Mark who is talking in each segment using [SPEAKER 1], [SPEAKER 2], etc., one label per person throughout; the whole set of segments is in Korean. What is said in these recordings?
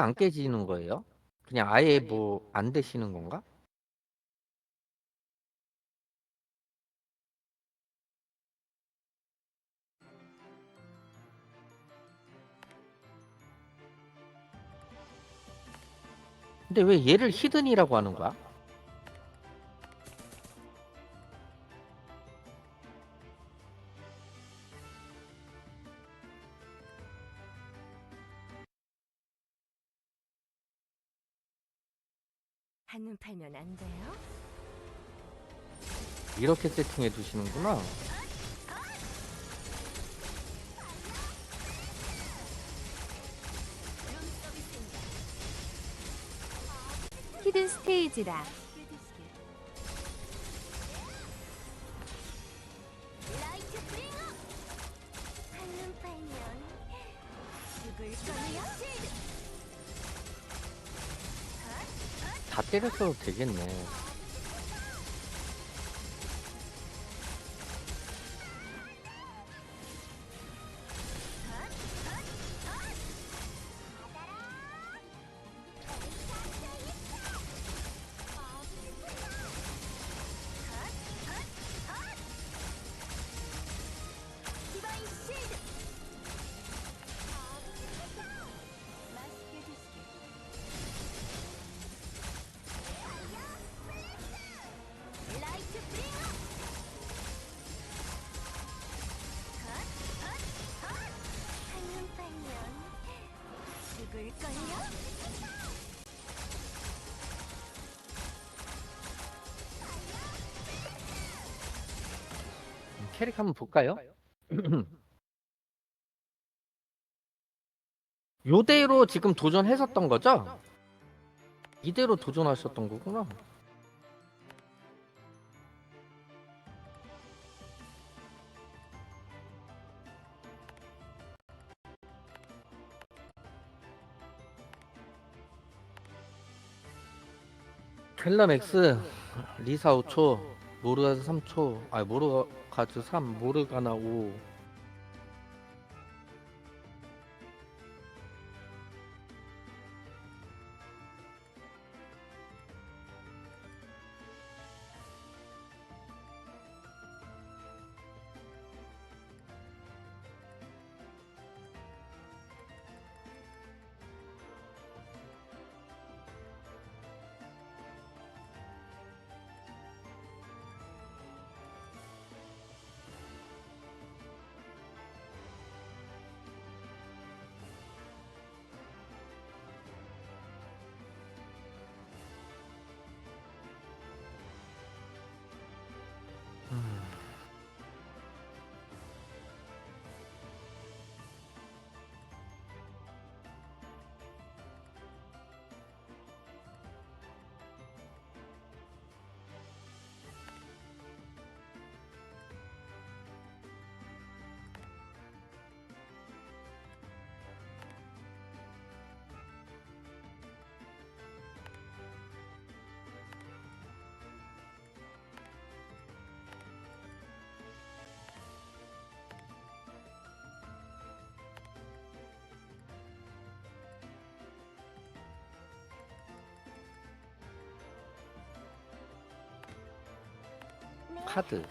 [SPEAKER 1] 안 깨지는 거예요? 그냥 아예 뭐 안 되시는 건가? 근데 왜 얘를 히든이라고 하는 거야?
[SPEAKER 2] 한눈 팔면 안 돼요?
[SPEAKER 1] 이렇게 세팅해 두시는구나.
[SPEAKER 2] 히든 스테이지라. 한눈 팔면 죽을 거예요?
[SPEAKER 1] 다 때렸어도 되겠네. 캐릭 한번 볼까요? 요대로 지금 도전했었던 거죠? 이대로 도전하셨던 거구나. 켈라맥스 리사 5초 모르가즈 3초. 아 모르가즈 3 모르가나 5 카드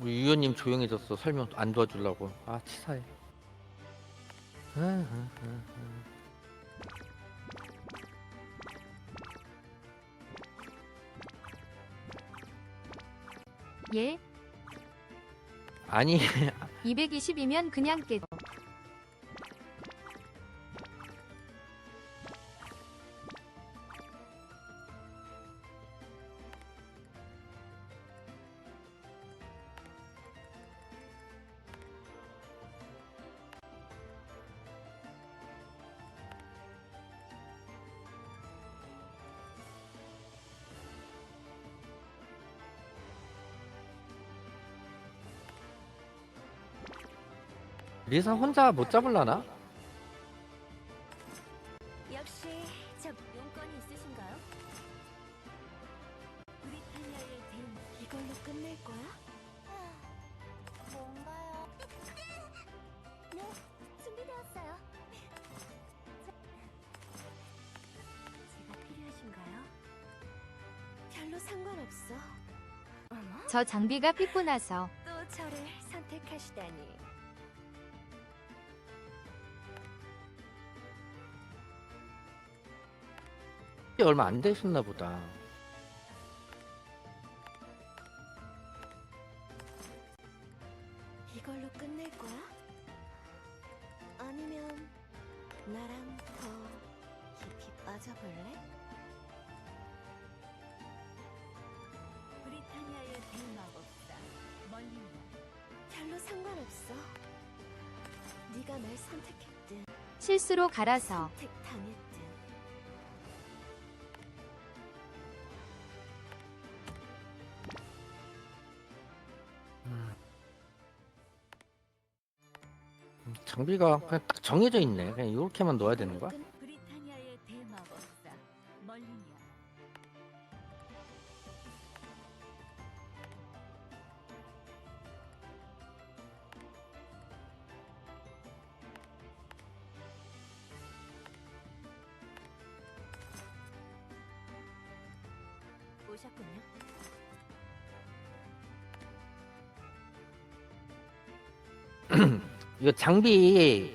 [SPEAKER 1] 우리 유연님 조용해졌어. 설명 안 도와주려고. 아 치사해.
[SPEAKER 2] 예,
[SPEAKER 1] 아니
[SPEAKER 2] 220이면 그냥 깨.
[SPEAKER 1] 리사 혼자 못 잡을라나?
[SPEAKER 2] 역시 저 용건이 있으신가요? 브리타니아의 댐 이걸로 끝낼 거야? 뭔가요? 네, 준비되었어요. 제가 필요하신가요? 별로 상관없어. 어머?
[SPEAKER 3] 저 장비가 피곤해서
[SPEAKER 2] 또 저를 선택하시다니.
[SPEAKER 1] 얼마 안 되셨나 보다.
[SPEAKER 2] 이걸로 끝낼 거야? 아니면 나랑 더 깊이 빠져볼래? 브리타니아의 대마법사 멀리냐 별로 상관없어 네가 날 선택했든
[SPEAKER 3] 실수로 갈아서
[SPEAKER 2] 선택당했든
[SPEAKER 1] 장비가 그냥 딱 정해져 있네. 그냥 이렇게만 넣어야 되는 거야?
[SPEAKER 2] 브리타니아의 대마법사 멀리냐 오셨군요.
[SPEAKER 1] 이거 장비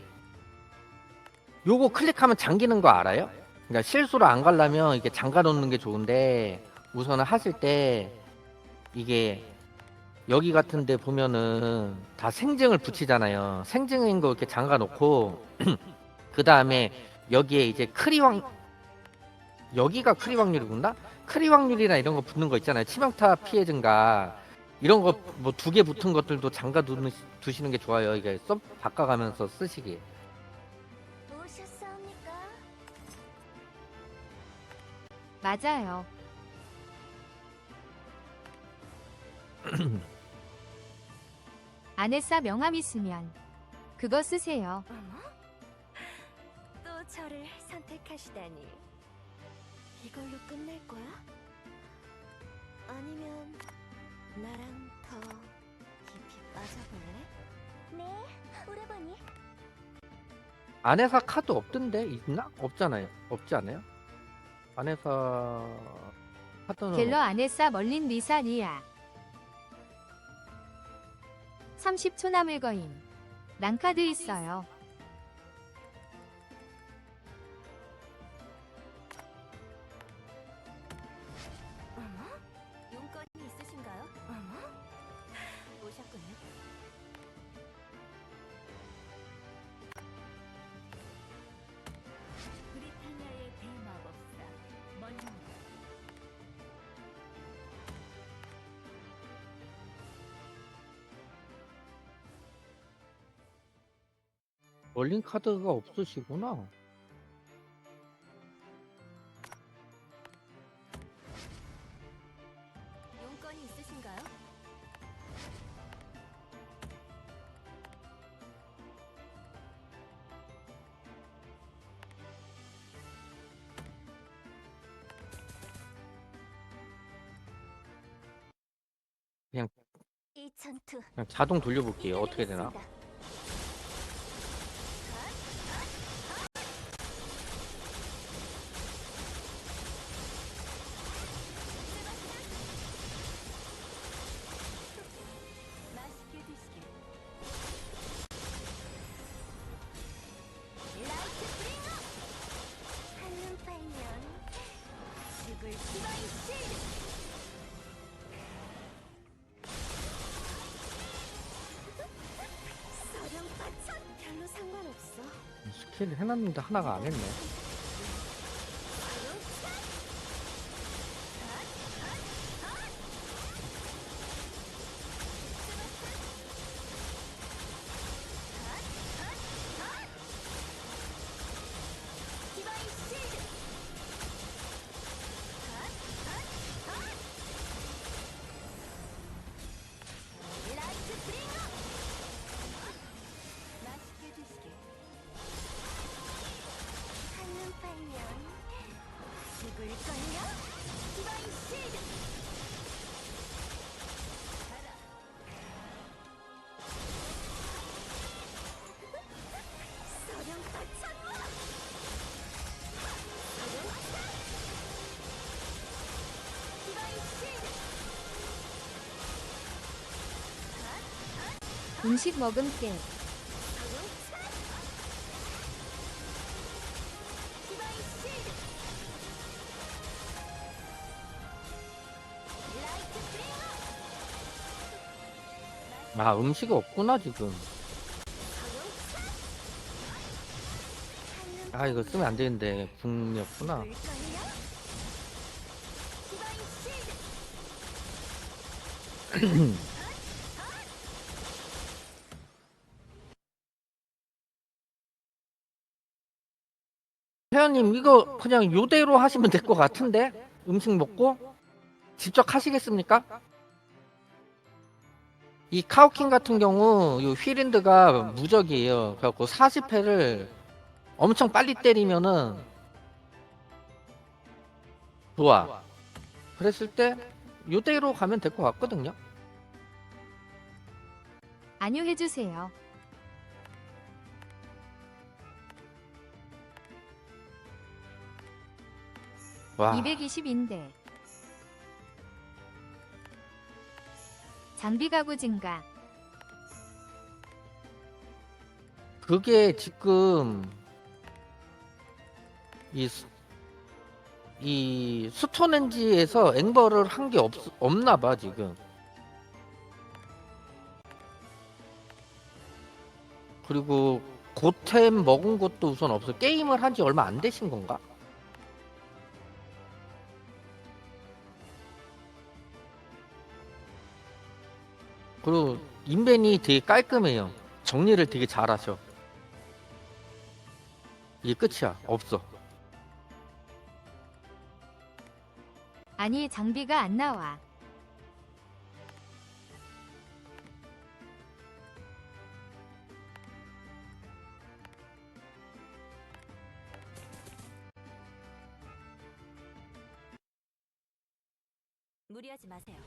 [SPEAKER 1] 요거 클릭하면 잠기는 거 알아요? 그러니까 실수로 안 가려면 이게 잠가 놓는 게 좋은데 우선은 하실 때 이게 여기 같은 데 보면은 다 생증을 붙이잖아요. 생증인 거 이렇게 잠가 놓고 그 다음에 여기에 이제 크리 확 여기가 크리 확률이구나? 크리 확률이나 이런 거 붙는 거 있잖아요. 치명타 피해 증가 이런 거 뭐 두 개 붙은 것들도 잠가 두는, 두시는 게 좋아요. 이게 써 바꿔가면서 쓰시기.
[SPEAKER 3] 맞아요. 아네사 명함 있으면 그거 쓰세요.
[SPEAKER 2] 어머? 또 저를 선택하시다니. 이걸로 끝낼 거야? 아니면 나랑 더 깊이 빠져볼래? 네, 오라버니.
[SPEAKER 1] 안에서 카드 없던데 있나? 없잖아요. 없지 않아요? 안에서 카드는
[SPEAKER 3] 갤러 아네사 멀린 리사 리아 30초 남을 거임. 랑카드 있어요.
[SPEAKER 1] 멀린 카드가 없으시구나.
[SPEAKER 2] 용건이 있으신가요?
[SPEAKER 1] 그냥-
[SPEAKER 2] 이 전투
[SPEAKER 1] 그냥 자동 돌려볼게요. 어떻게 되나?
[SPEAKER 2] 이겨내겠습니다.
[SPEAKER 1] 스킬 해놨는데 하나가 안 했네.
[SPEAKER 3] 음식 먹음 깨.
[SPEAKER 2] 디바인 실드 라이트 플레이어
[SPEAKER 1] 아 음식이 없구나 지금 아 이거 쓰면 안 되는데 궁이었구나 회원님 이거 그냥 요대로 하시면 될 것 같은데 음식 먹고 직접 하시겠습니까? 이 카우킹 같은 경우 요 휘린드가 무적이에요. 그래갖고 40회를 엄청 빨리 때리면은 좋아. 그랬을 때 요대로 가면 될 것 같거든요.
[SPEAKER 3] 안유해주세요.
[SPEAKER 1] 와.
[SPEAKER 3] 220인데. 장비 가구 증가.
[SPEAKER 1] 그게 지금 이, 스- 이 스톤엔지에서 앵벌을 한 게 없나 봐 지금 그리고 고템 먹은 것도 우선 없어 게임을 한 지 얼마 안 되신 건가? 그리고 인벤이 되게 깔끔해요 정리를 되게 잘하셔 이게 끝이야 없어
[SPEAKER 3] 아니 장비가 안 나와.
[SPEAKER 2] 무리하지 마세요.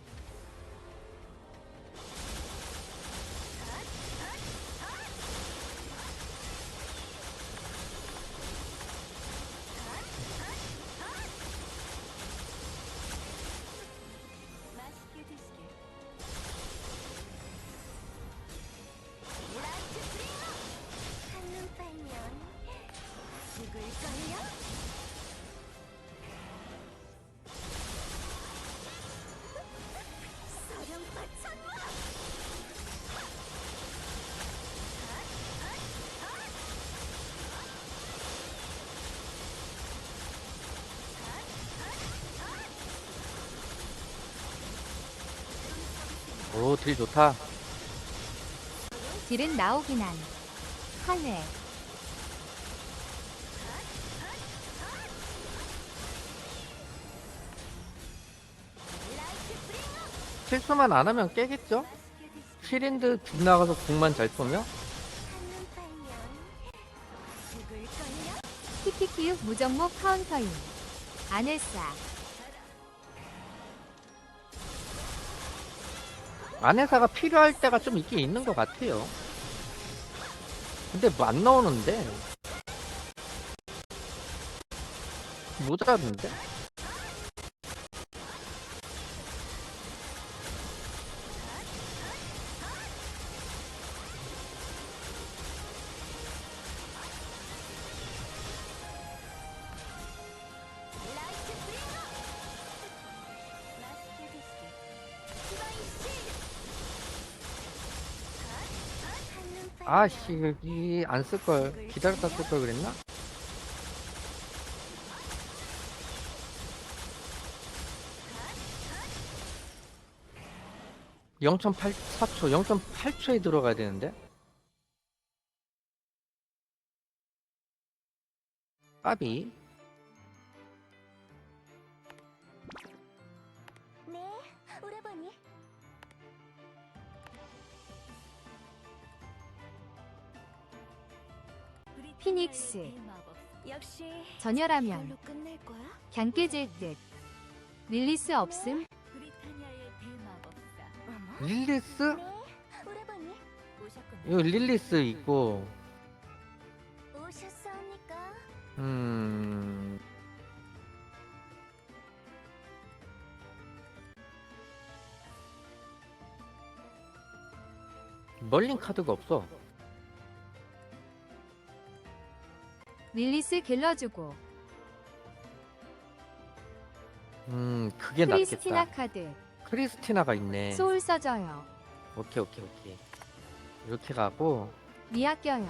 [SPEAKER 1] 오 딜 좋다
[SPEAKER 3] 딜은 나오긴 한. 한해.
[SPEAKER 1] 실수만 안 하면 깨겠죠?
[SPEAKER 2] 맛있게 드시게.
[SPEAKER 1] 휘린드 빗 나가서 궁만 잘 쏘면?
[SPEAKER 3] 키키키육 무정목 카운터인. 아네사.
[SPEAKER 1] 안에사가 필요할 때가 좀 있긴 있는 것 같아요 근데 뭐안 나오는데 모자란데? 아씨 여기 안 쓸 걸. 기다렸다 쓸 걸 그랬나? (0.84초) (0.8초에) 들어가야 되는데? 까비
[SPEAKER 3] 피닉스.
[SPEAKER 2] 역시
[SPEAKER 3] 전열하면
[SPEAKER 2] 끝낼 거야?
[SPEAKER 3] 갱 깨질 듯. 릴리스 없음.
[SPEAKER 2] 브리타니아의 대마법사. 어머?
[SPEAKER 1] 릴리스
[SPEAKER 2] 네, 오라버니. 오셨군요.
[SPEAKER 1] 이거 릴리스 있고
[SPEAKER 2] 오셨사옵니까?
[SPEAKER 1] 음 멀린 카드가 없어.
[SPEAKER 3] 릴리스 길러주고
[SPEAKER 1] 음, 그게
[SPEAKER 3] 크리스티나
[SPEAKER 1] 낫겠다.
[SPEAKER 3] 카드
[SPEAKER 1] 크리스티나가 있네.
[SPEAKER 3] 소울 써져요.
[SPEAKER 1] 오케이, 오케이, 오케이. 이렇게 가고
[SPEAKER 3] 미아 껴요.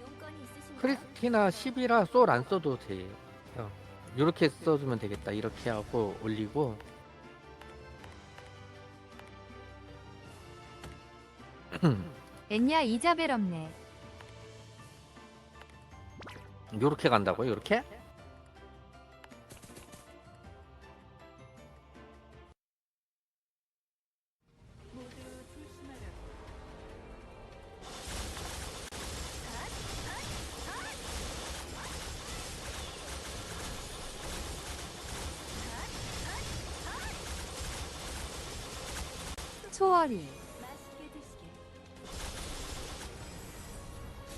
[SPEAKER 2] 용건이 있으신가요?
[SPEAKER 1] 크리스티나 10이라 솔 안 써도 돼. 요 이렇게 써주면 되겠다. 이렇게 하고 올리고
[SPEAKER 3] 엔야 이자벨 없네.
[SPEAKER 1] 요렇게 간다고요? 요렇게?
[SPEAKER 3] 초월이.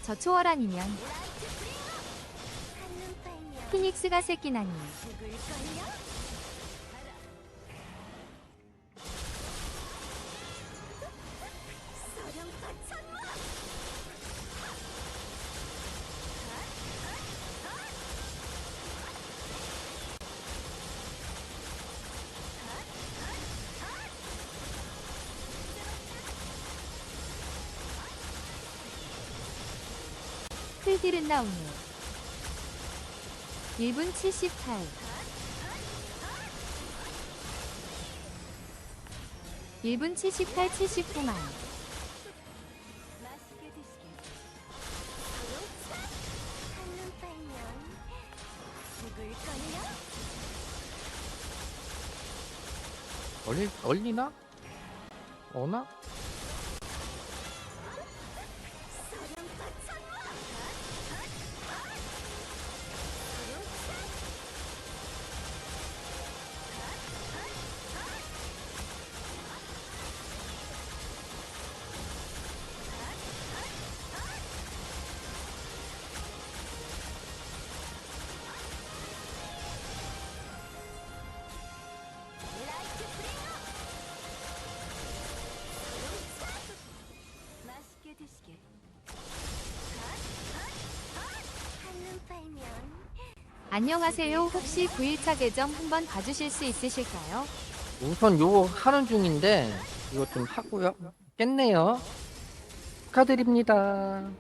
[SPEAKER 3] 저 초월 아니면 피닉스가 새끼나니! 풀딜은 나오네. 1분 78. 1분 78, 79만.
[SPEAKER 2] 맛있게 드시게. 서령파! 한눈 팔면 죽을걸요?
[SPEAKER 1] 얼리, 얼리나? 어나?
[SPEAKER 3] 안녕하세요. 혹시 9일차 계정 한번 봐주실 수 있으실까요?
[SPEAKER 1] 우선 요거 하는 중인데 이거 좀 하고요. 깼네요. 축하드립니다.